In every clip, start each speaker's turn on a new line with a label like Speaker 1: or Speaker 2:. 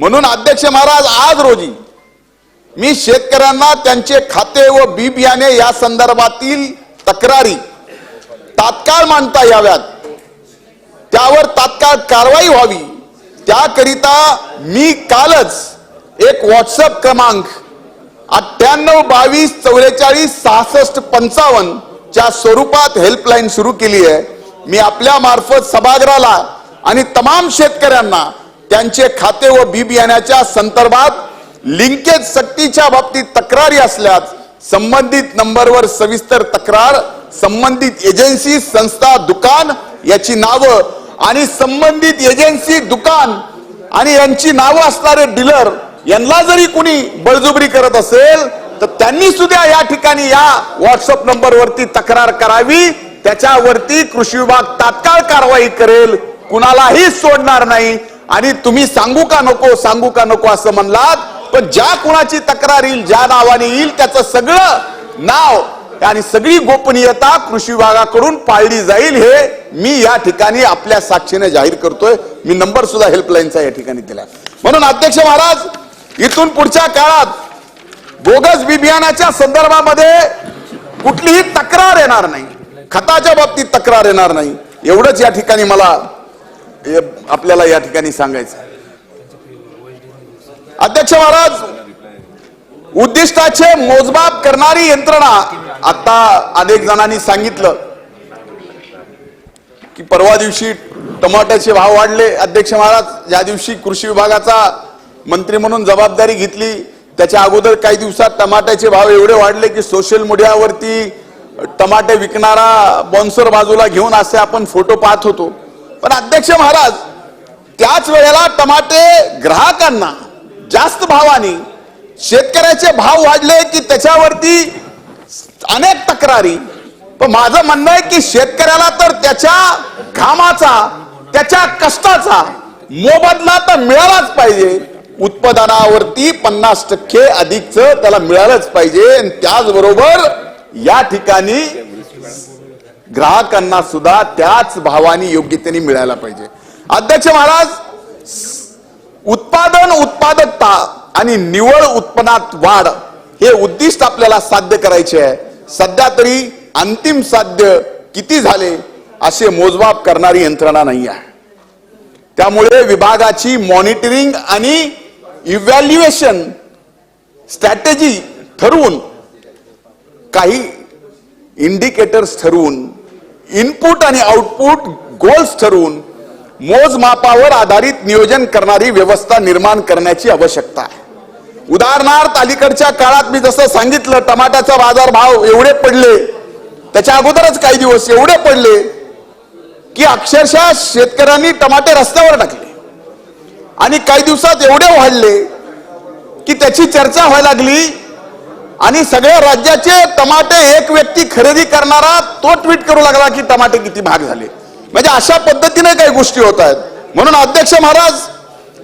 Speaker 1: म्हणून अध्यक्ष महाराज आज रोजी मी शेतकऱ्यांना त्यांचे खाते व बी बियाणे या संदर्भातील तक्रारी तात्काळ मांडता याव्यात. त्यावर तात्काळ कारवाई व्हावी. त्याकरिता मी कालच एक व्हॉट्सअप क्रमांक अठ्ठ्याण्णव बावीस चौवेचाळीस सहासष्ट पंचावन्न च्या स्वरूपात हेल्पलाईन सुरू केली आहे. मी आपल्या मार्फत सभागृहाला आणि तमाम शेतकऱ्यांना त्यांचे खाते व बी बियाण्याच्या संदर्भात लिंकेज सक्तीच्या बाबतीत तक्रारी असल्यास संबंधित नंबरवर सविस्तर तक्रार संबंधित एजन्सी संस्था दुकान याची नावं आणि संबंधित एजन्सी दुकान आणि यांची नावं असणारे डीलर यांना जरी कुणी बळजुबरी करत असेल तर त्यांनी सुद्धा या ठिकाणी या व्हॉट्सअप नंबरवरती तक्रार करावी. त्याच्यावरती कृषी विभाग तात्काळ कारवाई करेल. कुणालाही सोडणार नाही. आणि तुम्ही सांगू का नको सांगू का नको असं म्हणलात? पण ज्या कुणाची तक्रार येईल ज्या नावाने येईल त्याचं सगळं नाव आणि सगळी गोपनीयता कृषी विभागाकडून पाळली जाईल हे मी या ठिकाणी आपल्या साक्षीने जाहीर करतोय. मी नंबर सुद्धा हेल्पलाईनचा या ठिकाणी दिला म्हणून अध्यक्ष महाराज इथून पुढच्या काळात बोगस बी बियाणाच्या संदर्भामध्ये कुठलीही तक्रार येणार नाही. खताच्या बाबतीत तक्रार येणार नाही. एवढंच या ठिकाणी मला हे आपल्याला या ठिकाणी सांगायचं अध्यक्ष महाराज उद्दिष्टाचे मोजमाप करणारी यंत्रणा आता अनेक जणांनी सांगितलं की परवा दिवशी टमाट्याचे भाव वाढले. अध्यक्ष महाराज ज्या दिवशी कृषी विभागाचा मंत्री म्हणून जबाबदारी घेतली त्याच्या अगोदर काही दिवसात टमाट्याचे भाव एवढे वाढले की सोशल मीडियावरती टमाटे विकणारा बॉन्सर बाजूला घेऊन असे आपण फोटो पाहत होतो. पण अध्यक्ष महाराज त्याच वेळेला टमाटे ग्राहकांना जास्त भावाने शेतकऱ्याचे भाव वाढले की त्याच्यावरती अनेक तक्रारी. पण माझं म्हणणं आहे की शेतकऱ्याला तर त्याच्या घामाचा त्याच्या कष्टाचा मोबदला तर मिळालाच पाहिजे. उत्पादनावरती पन्नास टक्के अधिकच त्याला मिळालंच पाहिजे. आणि त्याचबरोबर या ठिकाणी ग्राहकांना सुद्धा त्याच भावाने योग्यतेने मिळायला पाहिजे. अध्यक्ष महाराज उत्पादन उत्पादकता आणि निवड उत्पन्नात वाढ हे उद्दिष्ट आपल्याला साध्य करायचे आहे. सध्या तरी अंतिम साध्य किती झाले असे मोजमाप करणारी यंत्रणा नाही आहे. त्यामुळे विभागाची मॉनिटरिंग आणि इव्हॅल्युएशन स्ट्रॅटेजी ठरवून काही इंडिकेटर्स ठरवून इनपुट आणि आउटपुट गोल्स ठरवून मोजमापावर आधारित नियोजन करणारी व्यवस्था निर्माण करण्याची आवश्यकता आहे. उदाहरणार्थ अलीकडच्या काळात मी जसं सांगितलं टमाट्याचा बाजार भाव एवढे पडले त्याच्या अगोदरच काही दिवस एवढे पडले की अक्षरशः शेतकऱ्यांनी टमाटे रस्त्यावर टाकले. आणि काही दिवसात एवढे वाढले की त्याची चर्चा व्हायला लागली आणि सगळ्या राज्याचे टमाटे एक व्यक्ती खरेदी करणारा तो ट्विट करू लागला की टमाटे किती महाग झाले. म्हणजे अशा पद्धतीने काही गोष्टी होत आहेत. म्हणून अध्यक्ष महाराज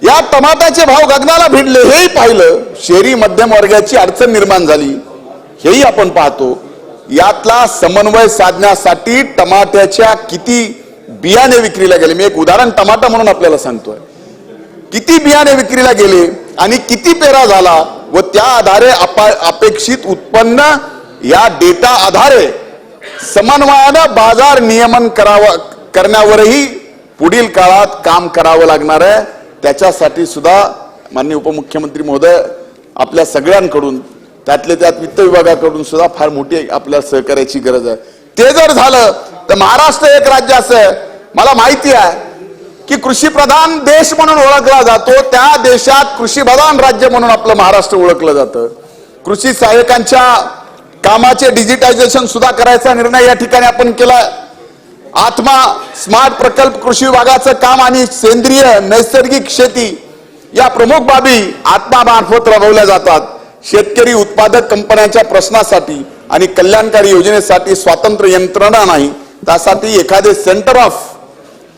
Speaker 1: या टमाट्याचे भाव गगनाला भिडले हेही पाहिलं शहरी मध्यम वर्गाची अडचण निर्माण झाली हेही आपण पाहतो. यातला समन्वय साधण्यासाठी टमाट्याच्या किती बियाणे विक्रीला गेले. मी एक उदाहरण टमाटा म्हणून आपल्याला सांगतोय. किती बियाणे विक्रीला गेले आणि किती पेरा झाला व त्या आधारे अपेक्षित उत्पन्न या डेटा आधारे समन्वयानं बाजार नियमन करावं करण्यावरही पुढील काळात काम करावं लागणार आहे. त्याच्यासाठी सुद्धा माननीय उपमुख्यमंत्री महोदय आपल्या सगळ्यांकडून त्यातले त्यात वित्त विभागाकडून सुद्धा फार मोठी आपल्या सहकार्याची गरज आहे. ते जर झालं तर महाराष्ट्र एक राज्य असं मला माहिती आहे की कृषी प्रधान देश म्हणून ओळखला जातो त्या देशात कृषी प्रधान राज्य म्हणून आपलं महाराष्ट्र ओळखलं जातं. कृषी सहाय्यकांच्या कामाचे डिजिटायझेशन सुद्धा करायचा निर्णय या ठिकाणी आपण केला. आत्मा स्मार्ट प्रकल्प कृषी विभागाचं काम आणि सेंद्रिय नैसर्गिक शेती या प्रमुख बाबी आत्मामार्फत राबवल्या जातात. शेतकरी उत्पादक कंपन्यांच्या प्रश्नासाठी आणि कल्याणकारी योजनेसाठी स्वातंत्र्य यंत्रणा नाही त्यासाठी एखादे centre of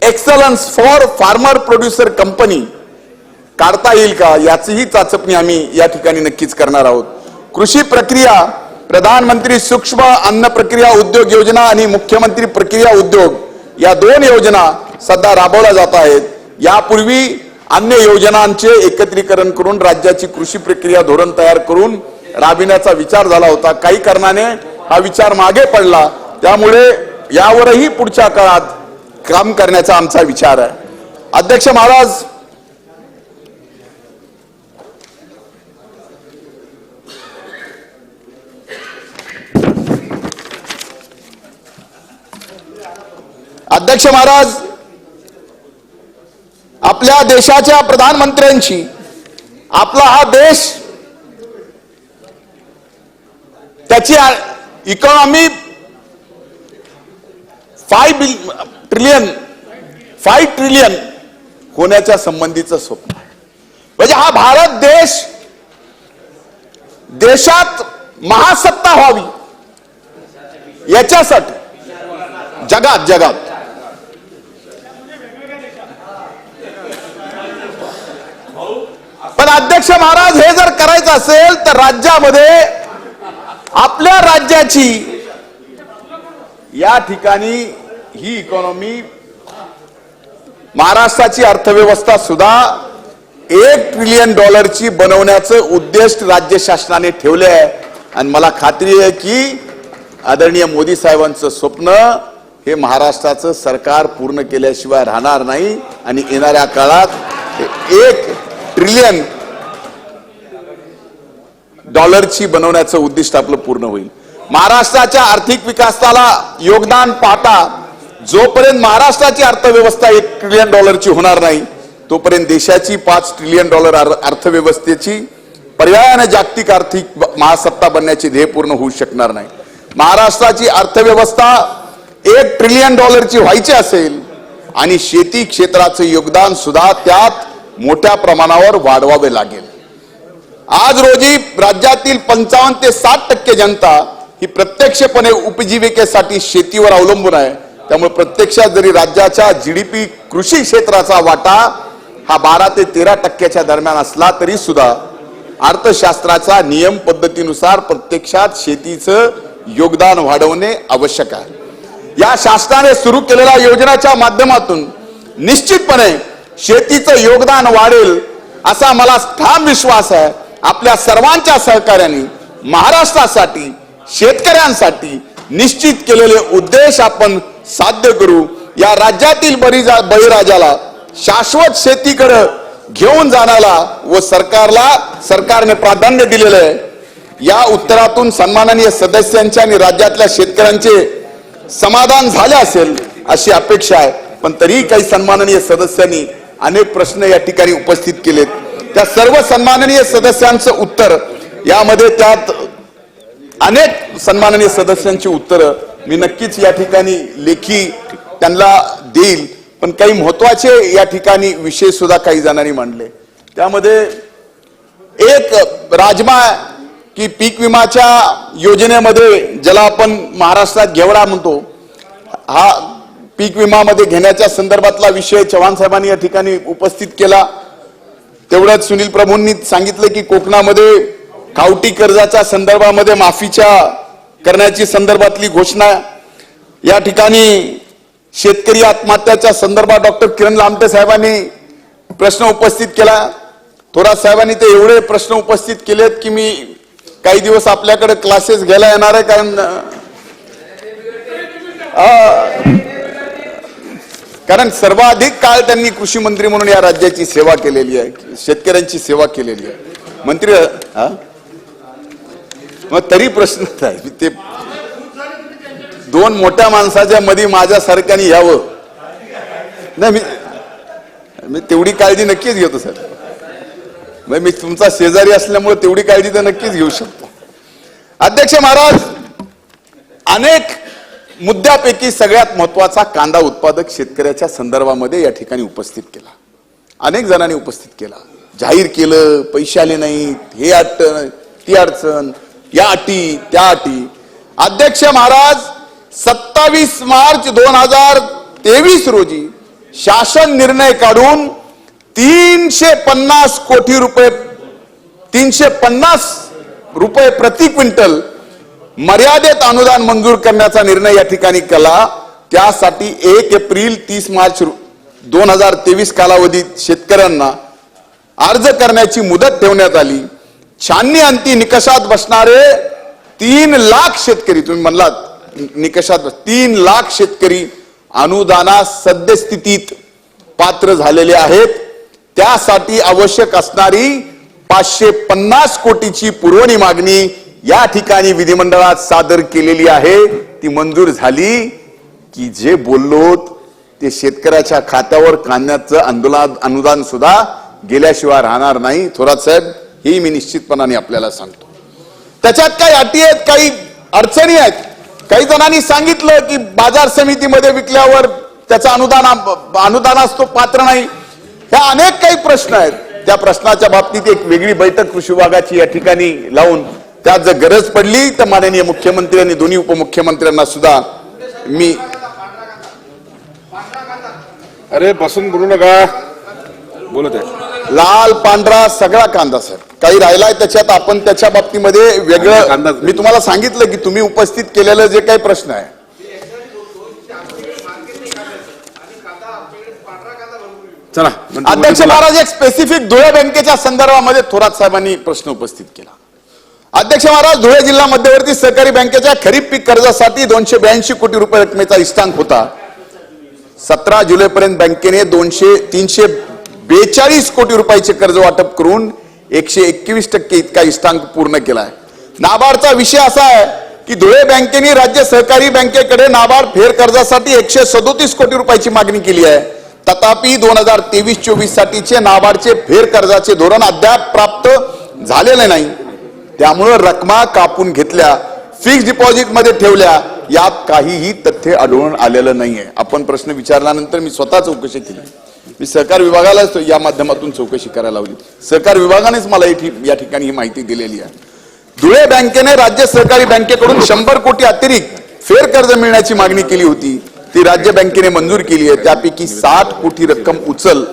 Speaker 1: excellence for farmer producer company काढता येईल का? याचीही चाचपणी आम्ही या ठिकाणी नक्कीच करणार आहोत. कृषी प्रक्रिया प्रधानमंत्री सूक्ष्म अन्न प्रक्रिया उद्योग योजना आणि मुख्यमंत्री प्रक्रिया उद्योग या दोन योजना सध्या राबवल्या जात आहेत. यापूर्वी अन्य योजनांचे एकत्रीकरण करून राज्याची कृषी प्रक्रिया धोरण तयार करून राबविण्याचा विचार झाला होता. काही कारणाने हा विचार मागे पडला. त्यामुळे यावरही पुढच्या काळात काम करण्याचा आमचा विचार आहे. अध्यक्ष महाराज अध्यक्ष महाराज आपल्या देशाच्या प्रधानमंत्र्यांची आपला हा देश त्याची economy five billion trillion five trillion होण्याच्या संबंधीचं स्वप्न आहे. म्हणजे हा भारत देश देशात महासत्ता व्हावी याच्यासाठी जगात जगात. पण अध्यक्ष महाराज हे जर करायचं असेल तर राज्यामध्ये आपल्या राज्याची या ठिकाणी ही इकॉनॉमी महाराष्ट्राची अर्थव्यवस्था सुद्धा एक ट्रिलियन डॉलरची बनवण्याचं उद्देश राज्य शासनाने ठेवले आहे आणि मला खात्री आहे की आदरणीय मोदी साहेबांचं स्वप्न हे महाराष्ट्राचं सरकार पूर्ण केल्याशिवाय राहणार नाही. आणि येणाऱ्या काळात एक ट्रिलियन डॉलरची बनवण्याचं उद्दिष्ट आपलं पूर्ण होईल. महाराष्ट्राच्या आर्थिक विकासाला योगदान पाहता जोपर्यंत महाराष्ट्राची अर्थव्यवस्था एक ट्रिलियन डॉलरची होणार नाही तोपर्यंत देशाची पाच ट्रिलियन डॉलर अर्थव्यवस्थेची पर्यायाने जागतिक आर्थिक महासत्ता बनण्याची ध्येय पूर्ण होऊ शकणार नाही. महाराष्ट्राची अर्थव्यवस्था एक ट्रिलियन डॉलरची व्हायची असेल आणि शेती क्षेत्राचं योगदान सुद्धा त्यात मोठ्या प्रमाणावर वाढवावे लागेल. आज रोजी राज्यातील पंचावन्न ते साठ टक्के जनता ही प्रत्यक्षपणे उपजीविकेसाठी शेतीवर अवलंबून आहे. त्यामुळे प्रत्यक्षात जरी राज्याच्या जीडीपी कृषी क्षेत्राचा वाटा हा बारा ते तेरा टक्क्याच्या दरम्यान असला तरी सुद्धा अर्थशास्त्राचा नियम पद्धतीनुसार प्रत्यक्षात शेतीचं योगदान वाढवणे आवश्यक आहे. या शासनाने सुरू केलेल्या योजनाच्या माध्यमातून निश्चितपणे शेतीचं योगदान वाढेल असा मला ठाम विश्वास आहे. आपल्या सर्वांच्या सहकार्याने महाराष्ट्रासाठी शेतकऱ्यांसाठी निश्चित केलेले उद्देश आपण साध्य करू. या राज्यातील बळीजा बळीराजाला शाश्वत शेतीकडे घेऊन जाण्याला व सरकारला सरकारने प्राधान्य दिलेलं आहे. या उत्तरातून सन्माननीय सदस्यांच्या आणि राज्यातल्या शेतकऱ्यांचे समाधान झाले असेल अशी अपेक्षा आहे. पण तरीही काही सन्माननीय सदस्यांनी अनेक प्रश्न या ठिकाणी उपस्थित केलेत. त्या सर्व सन्माननीय सदस्यांचं उत्तर यामध्ये त्यात अनेक सन्माननीय सदस्यांची उत्तरं मी नक्कीच या ठिकाणी लेखी त्यांना देईल पण काही महत्त्वाचे या ठिकाणी विषय सुद्धा काही जणांनी मांडले. त्यामध्ये एक राजमा की पीक विमाच्या योजनेमध्ये ज्याला आपण महाराष्ट्रात घेवडा म्हणतो हा पीक विमामध्ये घेण्याच्या संदर्भातला विषय चव्हाण साहेबांनी या ठिकाणी उपस्थित केला. तेवढ्याच सुनील प्रभूंनी सांगितलं की कोकणामध्ये खावटी कर्जाच्या संदर्भामध्ये माफीच्या करण्याची संदर्भातली घोषणा या ठिकाणी शेतकरी आत्महत्याच्या संदर्भात डॉक्टर किरण लामटे साहेबांनी प्रश्न उपस्थित केला थोरात साहेबांनी ते एवढे प्रश्न उपस्थित केलेत की मी काही दिवस आपल्याकडे क्लासेस घ्यायला येणार आहे कारण कारण सर्वाधिक काळ त्यांनी कृषी मंत्री म्हणून या राज्याची सेवा केलेली आहे शेतकऱ्यांची सेवा केलेली आहे मंत्री हा? मग तरी प्रश्न आहे ते दोन मोठ्या माणसाच्या मध्ये माझ्यासारख्याने यावं. नाही मी मी तेवढी काळजी नक्कीच घेतो सर मग म्हणजे मी तुमचा शेजारी असल्यामुळे तेवढी काळजी तर नक्कीच घेऊ शकतो. अध्यक्ष महाराज अनेक मुद्द्यापैकी सगळ्यात महत्त्वाचा कांदा उत्पादक शेतकऱ्याच्या संदर्भामध्ये या ठिकाणी उपस्थित केला. अनेक जणांनी उपस्थित केला. जाहीर केलं पैसे आले नाहीत हे अडचण ती अडचण. या अटी त्या अटी अध्यक्ष महाराज सत्तावीस मार्च दोन हजार तेवीस रोजी शासन निर्णय काढून तीनशे पन्नास कोटी रुपये तीनशे पन्नास रुपये प्रति क्विंटल मर्यादित अनुदान मंजूर करण्याचा निर्णय या ठिकाणी केला. त्यासाठी एक एप्रिल तीस मार्च दोन हजार तेवीस कालावधीत शेतकऱ्यांना अर्ज करण्याची मुदत ठेवण्यात आली. छाननी अंती निकषात बसणारे तीन लाख शेतकरी तुम्ही म्हणलात निकषात बस- तीन लाख शेतकरी अनुदाना सद्यस्थितीत पात्र झालेले आहेत. त्यासाठी आवश्यक असणारी पाचशे पन्नास कोटीची पुरवणी मागणी या ठिकाणी विधिमंडळात सादर केलेली आहे. ती मंजूर झाली की जे बोललो ते शेतकऱ्याच्या खात्यावर कांद्याचं आंदोलन अनुदान सुद्धा गेल्याशिवाय राहणार नाही. थोरात साहेब हे मी निश्चितपणाने आपल्याला सांगतो. त्याच्यात काही अटी आहेत काही अडचणी आहेत. काही जणांनी सांगितलं की बाजार समितीमध्ये विकल्यावर त्याचा अनुदान अनुदानास तो पात्र नाही. ह्या अनेक काही प्रश्न आहेत. त्या प्रश्नाच्या बाबतीत एक वेगळी बैठक कृषी विभागाची या ठिकाणी लावून त्यात जर गरज पडली तर माननीय मुख्यमंत्री आणि दोन्ही उपमुख्यमंत्र्यांना सुद्धा मी
Speaker 2: अरे बसून बोलू नका. बोलत आहे.
Speaker 1: लाल पांढरा सगळा कांदा सर काही राहिलाय त्याच्यात आपण त्याच्या बाबतीमध्ये वेगळं. मी तुम्हाला सांगितलं की तुम्ही उपस्थित केलेलं जे काही प्रश्न आहे
Speaker 2: चला
Speaker 1: अध्यक्ष
Speaker 2: बोला.
Speaker 1: महाराज एक स्पेसिफिक धुळे बँकेच्या संदर्भामध्ये थोरात साहेबांनी प्रश्न उपस्थित केला अध्यक्ष महाराज धुळे जिल्हा मध्यवर्ती सहकारी बँकेच्या खरीप पीक कर्जासाठी दोनशे ब्याऐंशी कोटी रुपये रकमेचा इष्टांक होता सतरा जुलै पर्यंत बँकेने दोनशे तीनशे बेचाळीस कोटी रुपयाचे कर्ज वाटप करून एकशे एकवीस टक्के इतका इष्टांक पूर्ण केला आहे नाबार्डचा विषय असा आहे की धुळे बँकेने राज्य सहकारी बँकेकडे नाबार्ड फेर कर्जासाठी एकशे सदोतीस कोटी रुपयाची मागणी केली आहे. तथापि दोन हजार तेवीस चोवीस साठीचे नाबार्डचे फेर कर्जाचे धोरण अद्याप प्राप्त झालेले नाही. त्यामुळं रकमा कापून घेतल्या फिक्स डिपॉझिटमध्ये ठेवल्या यात काहीही तथ्य आढळून आलेलं नाहीये. आपण प्रश्न विचारल्यानंतर मी स्वतः चौकशी केली. मी सहकार विभागालाच या माध्यमातून चौकशी करायला लावली. सहकार विभागानेच मला ही या ठिकाणी ही माहिती दिलेली आहे. धुळे बँकेने राज्य सहकारी बँकेकडून शंभर कोटी अतिरिक्त फेर कर्ज मिळण्याची मागणी केली होती. ती राज्य बँकेने मंजूर केली आहे. त्यापैकी साठ कोटी रक्कम उचल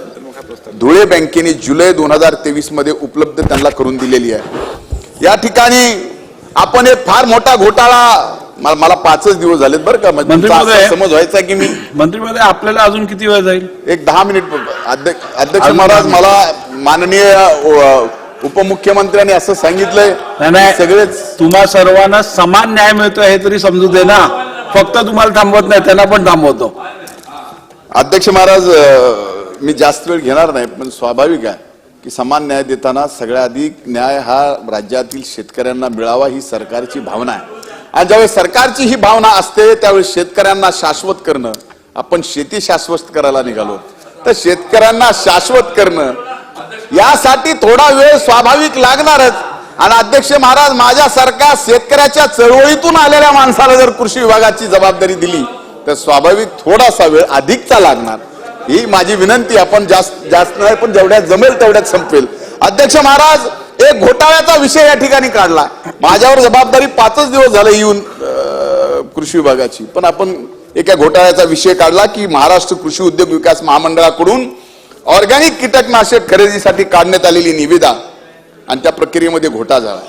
Speaker 1: धुळे बँकेने जुलै दोन हजार तेवीसमध्ये उपलब्ध त्यांना करून दिलेली आहे. या ठिकाणी आपण एक फार मोठा घोटाळा मला मला पाचच दिवस झालेत बरं का. म्हणजे
Speaker 3: मंत्री
Speaker 1: तुमचा असा
Speaker 3: महोदय.
Speaker 1: समज व्हायचा की मी
Speaker 3: मंत्री महोदय आपल्याला अजून किती वेळ जाईल?
Speaker 1: एक दहा मिनिट अध्यक्ष अध्यक्ष
Speaker 3: अजून
Speaker 1: महाराज मला माननीय अ, उपमुख्यमंत्र्यांनी असं सांगितलंय.
Speaker 3: नाही,
Speaker 1: सगळेच
Speaker 3: तुम्हा सर्वांना समान न्याय मिळतो हे तरी समजू दे ना. फक्त तुम्हाला थांबवत नाही त्यांना पण थांबवतो.
Speaker 1: अध्यक्ष महाराज अ, मी जास्त वेळ घेणार नाही पण स्वाभाविक आहे की समान न्याय देताना सगळ्यात अधिक न्याय हा राज्यातील शेतकऱ्यांना मिळावा ही सरकारची भावना आहे. आणि ज्यावेळेस सरकारची ही भावना असते त्यावेळेस शेतकऱ्यांना शाश्वत करणं. आपण शेती शाश्वत करायला निघालो. तर शेतकऱ्यांना शाश्वत करणं यासाठी थोडा वेळ स्वाभाविक लागणारच. आणि अध्यक्ष महाराज माझ्यासारख्या शेतकऱ्याच्या चळवळीतून आलेल्या माणसाला जर कृषी विभागाची जबाबदारी दिली तर स्वाभाविक थोडासा वेळ अधिकचा लागणार. ही माझी विनंती आपण जास्त जास्त नाही पण जेवढ्या जमेल तेवढ्यात संपेल. अध्यक्ष महाराज एक घोटाळ्याचा विषय या ठिकाणी काढला. माझ्यावर जबाबदारी पाचच दिवस झाले येऊन कृषी विभागाची. पण आपण एका घोटाळ्याचा विषय काढला की महाराष्ट्र कृषी उद्योग विकास महामंडळाकडून ऑर्गॅनिक कीटकनाशक खरेदीसाठी काढण्यात आलेली निविदा आणि त्या प्रक्रियेमध्ये घोटाळा झाला.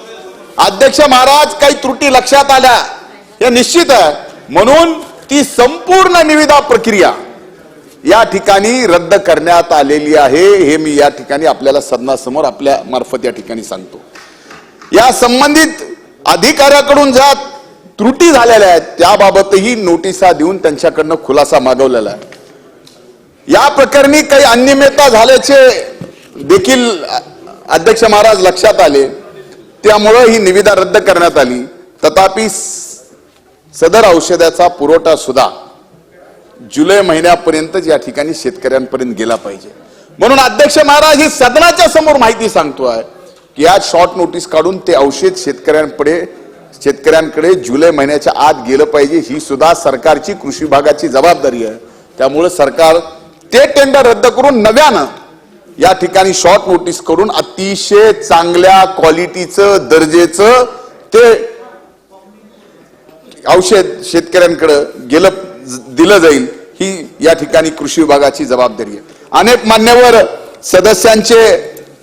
Speaker 1: अध्यक्ष महाराज काही त्रुटी लक्षात आल्या. हे निश्चित आहे. म्हणून ती संपूर्ण निविदा प्रक्रिया या ठिकाणी रद्द करण्यात आलेली आहे हे मी या ठिकाणी आपल्याला सदनासमोर आपल्या मार्फत या ठिकाणी सांगतो. या संबंधित अधिकाऱ्याकडून ज्या त्रुटी झालेल्या आहेत त्याबाबतही नोटिसा देऊन त्यांच्याकडनं खुलासा मागवलेला आहे. या प्रकरणी काही अनियमितता झाल्याचे देखील अध्यक्ष महाराज लक्षात आले. त्यामुळं ही निविदा रद्द करण्यात आली. तथापि सदर औषधाचा पुरवठा सुद्धा जुलै महिन्यापर्यंतच या ठिकाणी शेतकऱ्यांपर्यंत गेला पाहिजे. म्हणून अध्यक्ष महाराज ही सदनाच्या समोर माहिती सांगतो आहे की आज शॉर्ट नोटीस काढून ते औषध शेतकऱ्यांकडे शेतकऱ्यांकडे जुलै महिन्याच्या आत गेलं पाहिजे. ही सुद्धा सरकारची कृषी विभागाची जबाबदारी आहे. त्यामुळे सरकार ते टेंडर रद्द करून नव्यानं या ठिकाणी शॉर्ट नोटीस करून अतिशय चांगल्या क्वालिटीचं दर्जेचं ते औषध शेतकऱ्यांकडे गेलं दिलं जाईल ही या ठिकाणी कृषी विभागाची जबाबदारी आहे. अनेक मान्यवर सदस्यांचे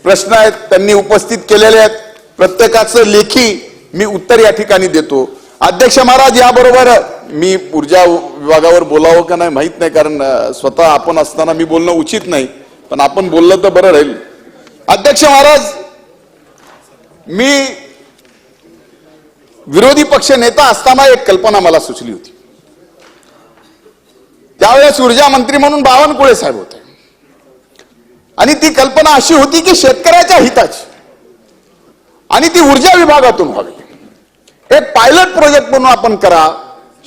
Speaker 1: प्रश्न आहेत त्यांनी उपस्थित केलेले आहेत. प्रत्येकाचं लेखी मी उत्तर या ठिकाणी देतो. अध्यक्ष महाराज याबरोबर मी ऊर्जा विभागावर बोलावं का नाही माहीत नाही कारण स्वतः आपण असताना मी बोलणं उचित नाही पण आपण बोललं तर बरं राहील. अध्यक्ष महाराज मी विरोधी पक्ष नेता असताना एक कल्पना मला सुचली होती. त्यावेळेस ऊर्जा मंत्री म्हणून बावनकुळे साहेब होते. आणि ती कल्पना अशी होती की शेतकऱ्याच्या हिताची. आणि ती ऊर्जा विभागातून व्हावी. एक पायलट प्रोजेक्ट म्हणून आपण करा.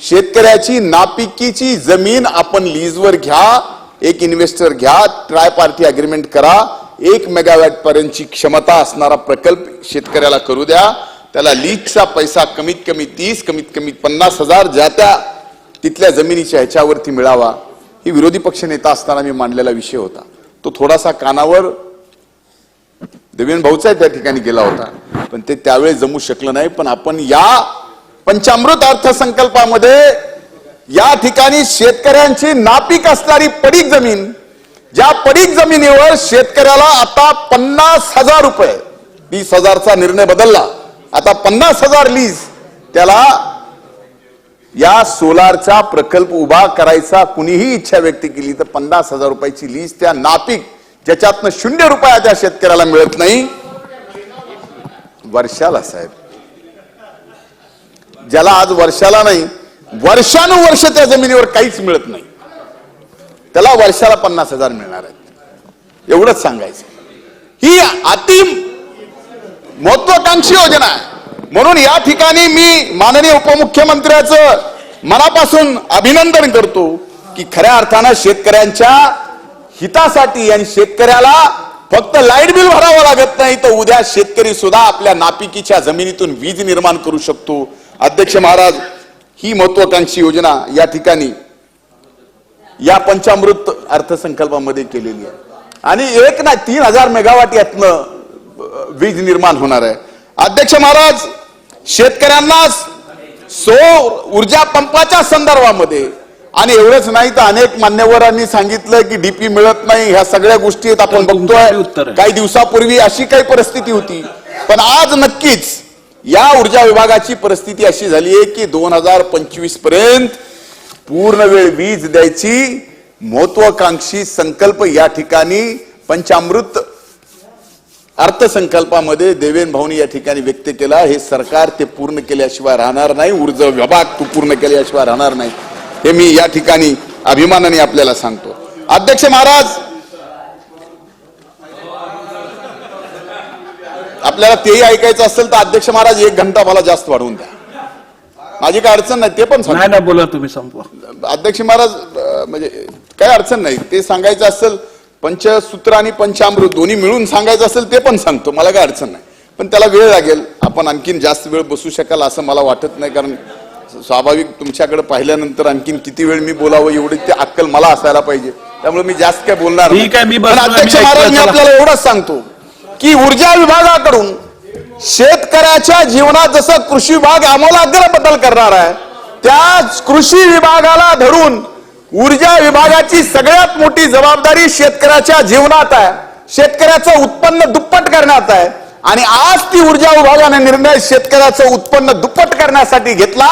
Speaker 1: शेतकऱ्याची नापिकीची जमीन आपण लीजवर घ्या. एक इन्व्हेस्टर घ्या. ट्राय पार्टी अग्रीमेंट करा. एक मेगावॅट पर्यंतची क्षमता असणारा प्रकल्प शेतकऱ्याला करू द्या. त्याला लीजचा पैसा कमीत कमी तीस कमीत कमी पन्नास हजार ज्या त्या तिथल्या जमिनीच्या ह्याच्यावरती मिळावा. ही विरोधी पक्ष नेता असताना मी मांडलेला विषय होता. तो थोडासा कानावर देवेंद्र भाऊचा त्या ठिकाणी गेला होता. पण ते त्यावेळेस जमू शकलं नाही. पण आपण या पंचामृत अर्थसंकल्पामध्ये या ठिकाणी शेतकऱ्यांची नापीक असणारी पडीक जमीन ज्या पडीक जमिनीवर शेतकऱ्याला आता पन्नास हजार रुपये वीस हजारचा निर्णय बदलला. आता पन्नास हजार लीज त्याला या सोलारचा प्रकल्प उभा करायचा कुणीही इच्छा व्यक्त केली तर पन्नास हजार रुपयाची लीज त्या नापिक ज्याच्यातनं शून्य रुपया त्या शेतकऱ्याला मिळत नाही. वर्षाला साहेब. ज्याला आज वर्षाला नाही वर्षानुवर्ष त्या जमिनीवर काहीच मिळत नाही. त्याला वर्षाला पन्नास हजार मिळणार आहेत. एवढंच सांगायचं. ही अति महत्वाकांक्षी योजना आहे. म्हणून या ठिकाणी मी माननीय उपमुख्यमंत्र्याचं मनापासून अभिनंदन करतो की खऱ्या अर्थानं शेतकऱ्यांच्या हितासाठी आणि शेतकऱ्याला फक्त लाइट बिल भरावं लागत नाही तर उद्या शेतकरी सुद्धा आपल्या नापिकीच्या जमिनीतून वीज निर्माण करू शकतो. अध्यक्ष महाराज ही महत्वाकांक्षी योजना या ठिकाणी या पंचामृत अर्थसंकल्पामध्ये केलेली आहे. आणि एक ना तीन हजार मेगावाट यातनं वीज निर्माण होणार आहे. अध्यक्ष महाराज शेतकऱ्यांना सौर ऊर्जा पंपाच्या संदर्भामध्ये आणि एवढंच नाही तर अनेक मान्यवरांनी सांगितलं की डीपी मिळत नाही ह्या सगळ्या गोष्टी आपण बघतोय. काही दिवसापूर्वी अशी काही परिस्थिती होती पण आज नक्कीच या ऊर्जा विभागाची परिस्थिती अशी झाली आहे की दोन हजार पंचवीसपर्यंत पूर्ण वेळ वीज द्यायची महत्वाकांक्षी संकल्प या ठिकाणी पंचामृत अर्थसंकल्पामध्ये देवेंद्र भाऊनी या ठिकाणी व्यक्त केला हे सरकार ते पूर्ण केल्याशिवाय राहणार नाही ऊर्जा विभाग तो पूर्ण केल्याशिवाय राहणार नाही हे मी या ठिकाणी अभिमानाने आपल्याला सांगतो. अध्यक्ष महाराज! आपल्याला तेही ऐकायचं असेल तर अध्यक्ष महाराज एक घंटा मला जास्त वाढवून द्या. माझी काय अडचण नाही ते पण
Speaker 3: ना बोला तुम्ही संपवा.
Speaker 1: अध्यक्ष महाराज म्हणजे काय अडचण नाही ते सांगायचं असेल पंचसूत्र आणि पंचामृत दोन्ही मिळून सांगायचं असेल ते पण सांगतो मला काय अडचण नाही. पण त्याला वेळ लागेल आपण आणखीन जास्त वेळ बसू शकाल असं मला वाटत नाही कारण स्वाभाविक तुमच्याकडे पाहिल्यानंतर आणखीन किती वेळ मी बोलावं एवढी ते अक्कल मला असायला पाहिजे. त्यामुळे मी जास्त काय बोलणार अध्यक्ष महाराज मी. आपल्याला एवढंच सांगतो की ऊर्जा विभागाकडून शेतकऱ्याच्या जीवनात जसं कृषी विभाग आमूलाग्र बदल करणार आहे त्याच कृषी विभागाला धरून ऊर्जा विभागाची सगळ्यात मोठी जबाबदारी शेतकऱ्याच्या जीवनात आहे. शेतकऱ्याचं उत्पन्न दुप्पट करण्यात आहे. आणि आज ती ऊर्जा विभागाने निर्णय शेतकऱ्याचं उत्पन्न दुप्पट करण्यासाठी घेतला.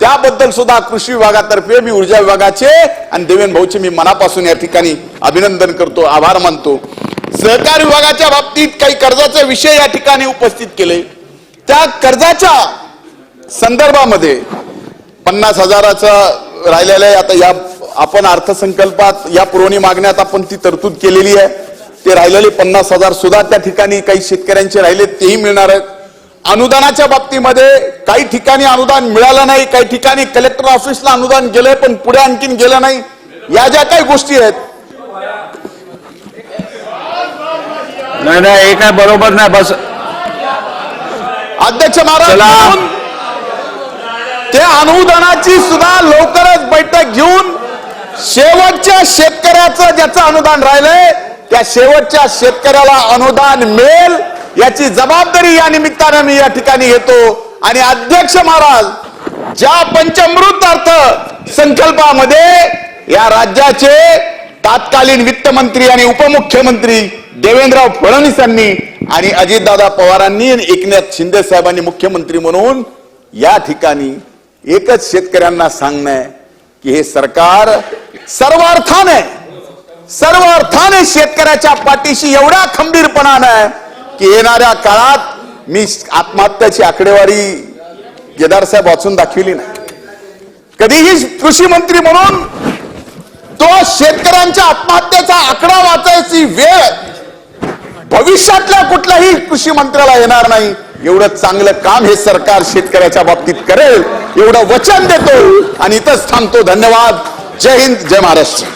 Speaker 1: त्याबद्दल सुद्धा कृषी विभागातर्फे मी ऊर्जा विभागाचे आणि देवेंद्र भाऊचे मी मनापासून या ठिकाणी अभिनंदन करतो आभार मानतो. सहकार विभागाच्या बाबतीत काही कर्जाचे विषय या ठिकाणी उपस्थित केले. त्या कर्जाच्या संदर्भामध्ये पन्नास हजाराचं राहिलेलं आता या आपण अर्थसंकल्पात या पुरवणी मागण्यात आपण ती तरतूद केलेली आहे. ते राहिलेले पन्नास हजार सुद्धा त्या ठिकाणी काही शेतकऱ्यांचे राहिले तेही मिळणार आहेत. अनुदानाच्या बाबतीमध्ये काही ठिकाणी अनुदान मिळालं नाही काही ठिकाणी कलेक्टर ऑफिसला अनुदान गेलंय पण पुढे आणखीन गेलं नाही. या ज्या काही गोष्टी आहेत.
Speaker 3: नाही नाही हे काय बरोबर नाही बस.
Speaker 1: अध्यक्ष महाराज त्या अनुदानाची सुद्धा लवकरच बैठक घेऊन शेवटच्या शेतकऱ्याचं ज्याचं अनुदान राहिलंय त्या शेवटच्या शेतकऱ्याला अनुदान मिळेल याची जबाबदारी या निमित्तानं मी या ठिकाणी घेतो. आणि अध्यक्ष महाराज ज्या पंचमृत अर्थ संकल्पामध्ये या राज्याचे तात्कालीन वित्तमंत्री आणि उपमुख्यमंत्री देवेंद्रराव फडणवीस यांनी आणि अजितदादा पवारांनी आणि एकनाथ शिंदे साहेबांनी मुख्यमंत्री म्हणून या ठिकाणी एकच शेतकऱ्यांना सांगणं आहे. की हे सरकार सर्व अर्थाने सर्व अर्थाने शेतकऱ्याच्या पाठीशी एवढ्या खंबीरपणानं आहे की येणाऱ्या काळात मी आत्महत्याची आकडेवारी केदार साहेब वाचून दाखविली नाही. कधीही कृषी मंत्री म्हणून तो शेतकऱ्यांच्या आत्महत्याचा आकडा वाचायची वेळ भविष्यातल्या कुठल्याही कृषी मंत्र्याला येणार नाही. एवढं चांगलं काम हे सरकार शेतकऱ्याच्या बाबतीत करेल एवढं वचन देतो आणि इथंच थांबतो. धन्यवाद. जय हिंद जय महाराष्ट्र.